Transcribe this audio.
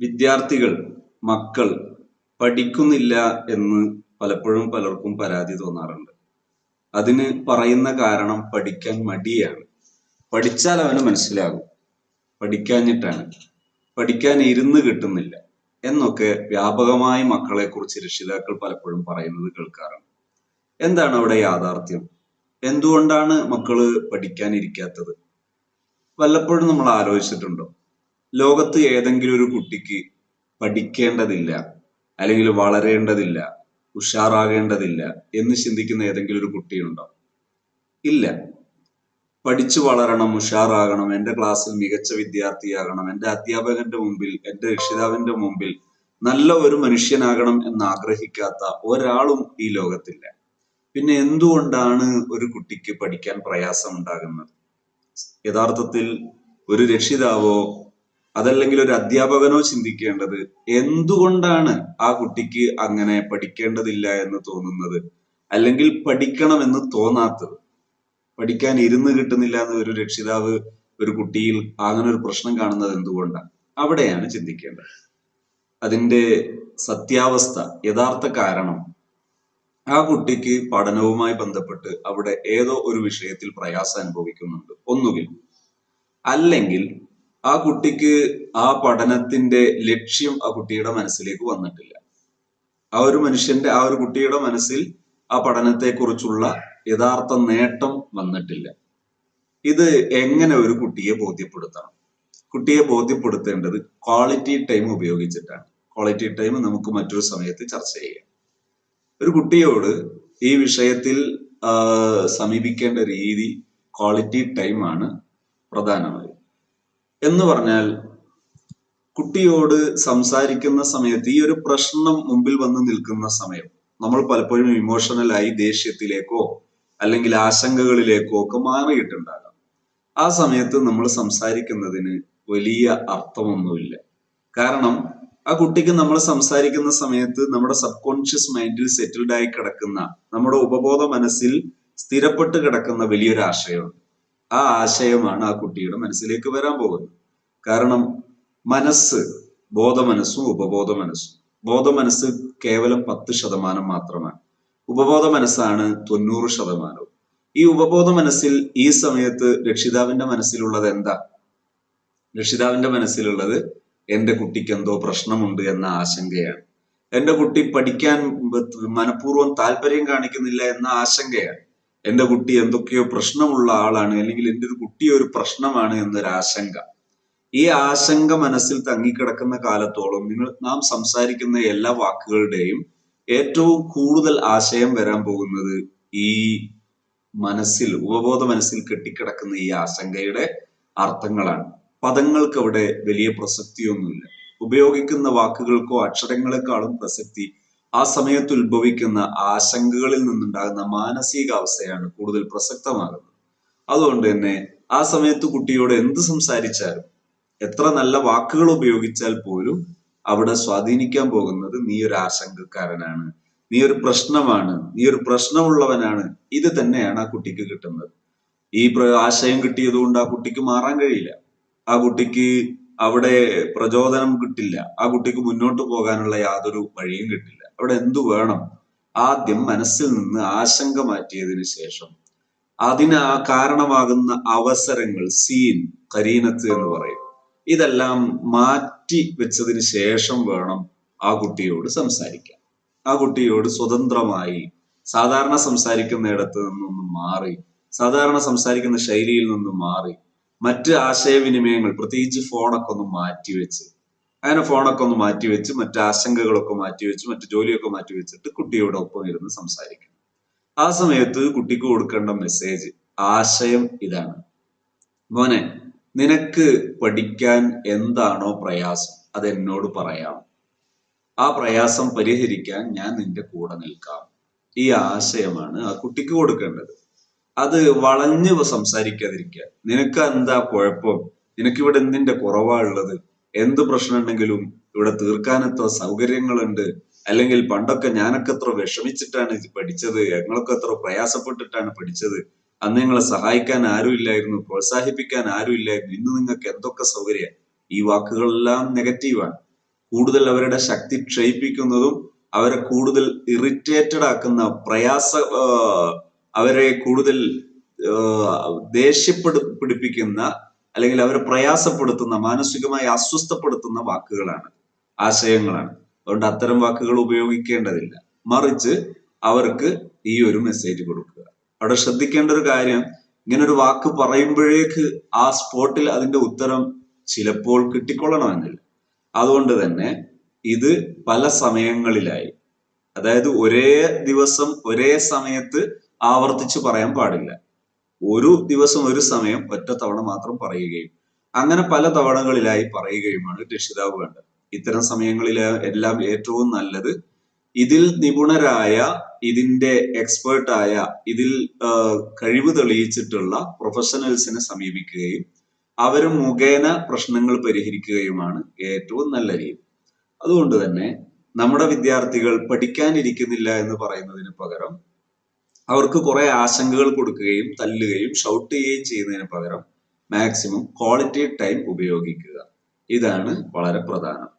വിദ്യാർത്ഥികൾ മക്കൾ പഠിക്കുന്നില്ല എന്ന് പലപ്പോഴും പലർക്കും പരാതി തോന്നാറുണ്ട്. അതിന് പറയുന്ന കാരണം പഠിക്കാൻ മടിയാണ്. പഠിച്ചാൽ അവന് മനസ്സിലാകും. പഠിക്കാഞ്ഞിട്ടാണ്. പഠിക്കാൻ ഇരുന്ന് കിട്ടുന്നില്ല എന്നൊക്കെ വ്യാപകമായി മക്കളെ കുറിച്ച് രക്ഷിതാക്കൾ പലപ്പോഴും പറയുന്നത് കേൾക്കാറുണ്ട്. എന്താണ് അവിടെ യാഥാർത്ഥ്യം? എന്തുകൊണ്ടാണ് മക്കൾ പഠിക്കാനിരിക്കാത്തത്? വല്ലപ്പോഴും നമ്മൾ ആലോചിച്ചിട്ടുണ്ടോ? ലോകത്ത് ഏതെങ്കിലും ഒരു കുട്ടിക്ക് പഠിക്കേണ്ടതില്ല അല്ലെങ്കിൽ വളരേണ്ടതില്ല ഉഷാറാകേണ്ടതില്ല എന്ന് ചിന്തിക്കുന്ന ഏതെങ്കിലും ഒരു കുട്ടിയുണ്ടോ? ഇല്ല. പഠിച്ചു വളരണം ഉഷാറാകണം എന്റെ ക്ലാസ്സിൽ മികച്ച വിദ്യാർത്ഥിയാകണം എന്റെ അധ്യാപകന്റെ മുമ്പിൽ എന്റെ രക്ഷിതാവിന്റെ മുമ്പിൽ നല്ല ഒരു മനുഷ്യനാകണം എന്ന് ആഗ്രഹിക്കാത്ത ഒരാളും ഈ ലോകത്തില്ല. പിന്നെ എന്തുകൊണ്ടാണ് ഒരു കുട്ടിക്ക് പഠിക്കാൻ പ്രയാസം ഉണ്ടാകുന്നത് യഥാർത്ഥത്തിൽ ഒരു രക്ഷിതാവോ അതല്ലെങ്കിൽ ഒരു അധ്യാപകനോ ചിന്തിക്കേണ്ടത് എന്തുകൊണ്ടാണ് ആ കുട്ടിക്ക് അങ്ങനെ പഠിക്കേണ്ടതില്ല എന്ന് തോന്നുന്നത്? അല്ലെങ്കിൽ പഠിക്കണമെന്ന് തോന്നാത്തത്? പഠിക്കാൻ ഇരുന്ന് കിട്ടുന്നില്ല എന്ന് ഒരു രക്ഷിതാവ് ഒരു കുട്ടിയിൽ അങ്ങനെ ഒരു പ്രശ്നം കാണുന്നത് എന്തുകൊണ്ടാണ്? അവിടെയാണ് ചിന്തിക്കേണ്ടത്. അതിന്റെ സത്യാവസ്ഥ യഥാർത്ഥ കാരണം ആ കുട്ടിക്ക് പഠനവുമായി ബന്ധപ്പെട്ട് അവിടെ ഏതോ ഒരു വിഷയത്തിൽ പ്രയാസം അനുഭവിക്കുന്നുണ്ട്. ഒന്നുകിൽ അല്ലെങ്കിൽ ആ കുട്ടിക്ക് ആ പഠനത്തിന്റെ ലക്ഷ്യം ആ കുട്ടിയുടെ മനസ്സിലേക്ക് വന്നിട്ടില്ല. ആ ഒരു മനുഷ്യന്റെ ആ ഒരു കുട്ടിയുടെ മനസ്സിൽ ആ പഠനത്തെക്കുറിച്ചുള്ള യഥാർത്ഥ നേട്ടം വന്നിട്ടില്ല. ഇത് എങ്ങനെ ഒരു കുട്ടിയെ ബോധ്യപ്പെടുത്തണം? കുട്ടിയെ ബോധ്യപ്പെടുത്തേണ്ടത് ക്വാളിറ്റി ടൈം ഉപയോഗിച്ചിട്ടാണ്. ക്വാളിറ്റി ടൈം നമുക്ക് മറ്റൊരു സമയത്ത് ചർച്ച ചെയ്യാം. ഒരു കുട്ടിയോട് ഈ വിഷയത്തിൽ സമീപിക്കേണ്ട രീതി ക്വാളിറ്റി ടൈം ആണ് പ്രധാനമായി. എന്ന് പറഞ്ഞാൽ കുട്ടിയോട് സംസാരിക്കുന്ന സമയത്ത് ഈ ഒരു പ്രശ്നം മുമ്പിൽ വന്ന് നിൽക്കുന്ന സമയം നമ്മൾ പലപ്പോഴും ഇമോഷണലായി ദേഷ്യത്തിലേക്കോ അല്ലെങ്കിൽ ആശങ്കകളിലേക്കോ ഒക്കെ മാറിയിട്ടുണ്ടാകാം. ആ സമയത്ത് നമ്മൾ സംസാരിക്കുന്നതിന് വലിയ അർത്ഥമൊന്നുമില്ല. കാരണം ആ കുട്ടിക്ക് നമ്മൾ സംസാരിക്കുന്ന സമയത്ത് നമ്മുടെ സബ് കോൺഷ്യസ് മൈൻഡിൽ സെറ്റിൽഡ് ആയി കിടക്കുന്ന നമ്മുടെ ഉപബോധ മനസ്സിൽ സ്ഥിരപ്പെട്ട് കിടക്കുന്ന വലിയൊരു ആശയമുണ്ട് ആ ആശയമാണ് ആ കുട്ടിയുടെ മനസ്സിലേക്ക് വരാൻ പോകുന്നത്. കാരണം മനസ്സ് ബോധമനസ്സും ഉപബോധ മനസ്സും ബോധ മനസ്സ് കേവലം പത്ത് ശതമാനം മാത്രമാണ്. ഉപബോധ മനസ്സാണ് തൊണ്ണൂറ് ശതമാനവും. ഈ ഉപബോധ മനസ്സിൽ ഈ സമയത്ത് രക്ഷിതാവിന്റെ മനസ്സിലുള്ളത് എന്താ? രക്ഷിതാവിന്റെ മനസ്സിലുള്ളത് എന്റെ കുട്ടിക്ക് എന്തോ പ്രശ്നമുണ്ട് എന്ന ആശങ്കയാണ്. എന്റെ കുട്ടി പഠിക്കാൻ മനഃപൂർവം താല്പര്യം കാണിക്കുന്നില്ല എന്ന ആശങ്കയാണ്. എന്റെ കുട്ടി എന്തൊക്കെയോ പ്രശ്നമുള്ള ആളാണ് അല്ലെങ്കിൽ എന്റെ ഒരു കുട്ടി ഒരു പ്രശ്നമാണ് എന്നൊരു ആശങ്ക. ഈ ആശങ്ക മനസ്സിൽ തങ്ങിക്കിടക്കുന്ന കാലത്തോളം നിങ്ങൾ നാം സംസാരിക്കുന്ന എല്ലാ വാക്കുകളുടെയും ഏറ്റവും കൂടുതൽ ആശയം വരാൻ പോകുന്നത് ഈ മനസ്സിൽ ഉപബോധ മനസ്സിൽ കെട്ടിക്കിടക്കുന്ന ഈ ആശങ്കയുടെ അർത്ഥങ്ങളാണ്. പദങ്ങൾക്ക് അവിടെ വലിയ പ്രസക്തിയൊന്നുമില്ല. ഉപയോഗിക്കുന്ന വാക്കുകൾക്കോ അക്ഷരങ്ങളെക്കാളും പ്രസക്തി ആ സമയത്ത് ഉത്ഭവിക്കുന്ന ആശങ്കകളിൽ നിന്നുണ്ടാകുന്ന മാനസികാവസ്ഥയാണ് കൂടുതൽ പ്രസക്തമാകുന്നത്. അതുകൊണ്ട് തന്നെ ആ സമയത്ത് കുട്ടിയോട് എന്ത് സംസാരിച്ചാലും എത്ര നല്ല വാക്കുകൾ ഉപയോഗിച്ചാൽ പോലും അവിടെ സ്വാധീനിക്കാൻ പോകുന്നത് നീ ഒരു ആശങ്കക്കാരനാണ് നീ ഒരു പ്രശ്നമാണ് നീ ഒരു പ്രശ്നമുള്ളവനാണ് ഇത് തന്നെയാണ് ആ കുട്ടിക്ക് കിട്ടുന്നത്. ഈ ആശയം കിട്ടിയത് കൊണ്ട് ആ കുട്ടിക്ക് മാറാൻ കഴിയില്ല. ആ കുട്ടിക്ക് അവിടെ പ്രചോദനം കിട്ടില്ല. ആ കുട്ടിക്ക് മുന്നോട്ട് പോകാനുള്ള യാതൊരു വഴിയും കിട്ടില്ല. അവിടെ എന്തു വേണം? ആദ്യം മനസ്സിൽ നിന്ന് ആശങ്ക മാറ്റിയതിനു ശേഷം അതിന് ആ കാരണമാകുന്ന അവസരങ്ങൾ സീൻ കരീനത്ത് എന്ന് പറയും. ഇതെല്ലാം മാറ്റി വെച്ചതിന് ശേഷം വേണം ആ കുട്ടിയോട് സംസാരിക്കാൻ. ആ കുട്ടിയോട് സ്വതന്ത്രമായി സാധാരണ സംസാരിക്കുന്ന സംസാരിക്കുന്നിടത്ത് നിന്നൊന്ന് മാറി സാധാരണ സംസാരിക്കുന്ന ശൈലിയിൽ നിന്നും മാറി മറ്റ് ആശയവിനിമയങ്ങൾ പ്രത്യേകിച്ച് ഫോണൊക്കെ ഒന്ന് മാറ്റിവെച്ച് അങ്ങനെ ഫോണൊക്കെ ഒന്ന് മറ്റു ആശങ്കകളൊക്കെ മാറ്റിവെച്ച് മറ്റു ജോലിയൊക്കെ മാറ്റി വെച്ചിട്ട് കുട്ടിയോടൊപ്പം ഇരുന്ന് സംസാരിക്കും ആ സമയത്ത് കുട്ടിക്ക് കൊടുക്കേണ്ട മെസ്സേജ് ആശയം ഇതാണ്. മോനെ നിനക്ക് പഠിക്കാൻ എന്താണോ പ്രയാസം? അത് എന്നോട് പറയാം. ആ പ്രയാസം പരിഹരിക്കാൻ ഞാൻ നിന്റെ കൂടെ നിൽക്കാം. ഈ ആശയമാണ് ആ കുട്ടിക്ക് കൊടുക്കേണ്ടത്. അത് വളഞ്ഞു സംസാരിക്കാതിരിക്കുക. നിനക്ക് എന്താ കുഴപ്പം? നിനക്കിവിടെ എന്തിന്റെ കുറവാ ഉള്ളത്? എന്ത് പ്രശ്നമുണ്ടെങ്കിലും ഇവിടെ തീർക്കാൻ എത്ര സൗകര്യങ്ങളുണ്ട്? അല്ലെങ്കിൽ പണ്ടൊക്കെ ഞാനൊക്കെ എത്ര വിഷമിച്ചിട്ടാണ് പഠിച്ചത്? ഞങ്ങളൊക്കെ എത്ര പ്രയാസപ്പെട്ടിട്ടാണ് പഠിച്ചത്? അന്ന് നിങ്ങളെ സഹായിക്കാൻ ആരും ഇല്ലായിരുന്നു പ്രോത്സാഹിപ്പിക്കാൻ ആരും ഇല്ലായിരുന്നു. ഇന്ന് നിങ്ങൾക്ക് എന്തൊക്കെ സൗകര്യം? ഈ വാക്കുകളെല്ലാം നെഗറ്റീവാണ് കൂടുതൽ അവരുടെ ശക്തി ക്ഷയിപ്പിക്കുന്നതും അവരെ കൂടുതൽ ഇറിറ്റേറ്റഡ് ആക്കുന്ന പ്രയാസ അവരെ കൂടുതൽ ദേഷ്യപ്പെടു പിടിപ്പിക്കുന്ന അല്ലെങ്കിൽ അവരെ പ്രയാസപ്പെടുത്തുന്ന മാനസികമായി അസ്വസ്ഥപ്പെടുത്തുന്ന വാക്കുകളാണ് ആശയങ്ങളാണ്. അതുകൊണ്ട് അത്തരം വാക്കുകൾ ഉപയോഗിക്കേണ്ടതില്ല. മറിച്ച് അവർക്ക് ഈ ഒരു മെസ്സേജ് കൊടുക്കുക. അവിടെ ശ്രദ്ധിക്കേണ്ട ഒരു കാര്യം ഇങ്ങനെ ഒരു വാക്ക് പറയുമ്പോഴേക്ക് ആ സ്പോട്ടിൽ അതിന്റെ ഉത്തരം ചിലപ്പോൾ കിട്ടിക്കൊള്ളണമെന്നില്ല. അതുകൊണ്ട് തന്നെ ഇത് പല സമയങ്ങളിലായി. അതായത് ഒരേ ദിവസം ഒരേ സമയത്ത് ആവർത്തിച്ച് പറയാൻ പാടില്ല. ഒരു ദിവസം ഒരു സമയം ഒറ്റ തവണ മാത്രം പറയുകയും അങ്ങനെ പല തവണകളിലായി പറയുകയുമാണ് രക്ഷിതാവ് വേണ്ടത്. ഇത്തരം സമയങ്ങളിൽ എല്ലാം ഏറ്റവും നല്ലത് ഇതിൽ നിപുണരായ ഇതിന്റെ എക്സ്പേർട്ടായ ഇതിൽ കഴിവ് തെളിയിച്ചിട്ടുള്ള പ്രൊഫഷണൽസിനെ സമീപിക്കുകയും അവർ മുഖേന പ്രശ്നങ്ങൾ പരിഹരിക്കുകയുമാണ് ഏറ്റവും നല്ല രീതി. അതുകൊണ്ട് തന്നെ നമ്മുടെ വിദ്യാർത്ഥികൾ പഠിക്കാനിരിക്കുന്നില്ല എന്ന് പറയുന്നതിന് പകരം അവർക്ക് കുറെ ആശങ്കകൾ കൊടുക്കുകയും തല്ലുകയും ഷൗട്ട് ചെയ്യുകയും ചെയ്യുന്നതിന് പകരം മാക്സിമം ക്വാളിറ്റി ടൈം ഉപയോഗിക്കുക. ഇതാണ് വളരെ പ്രധാനം.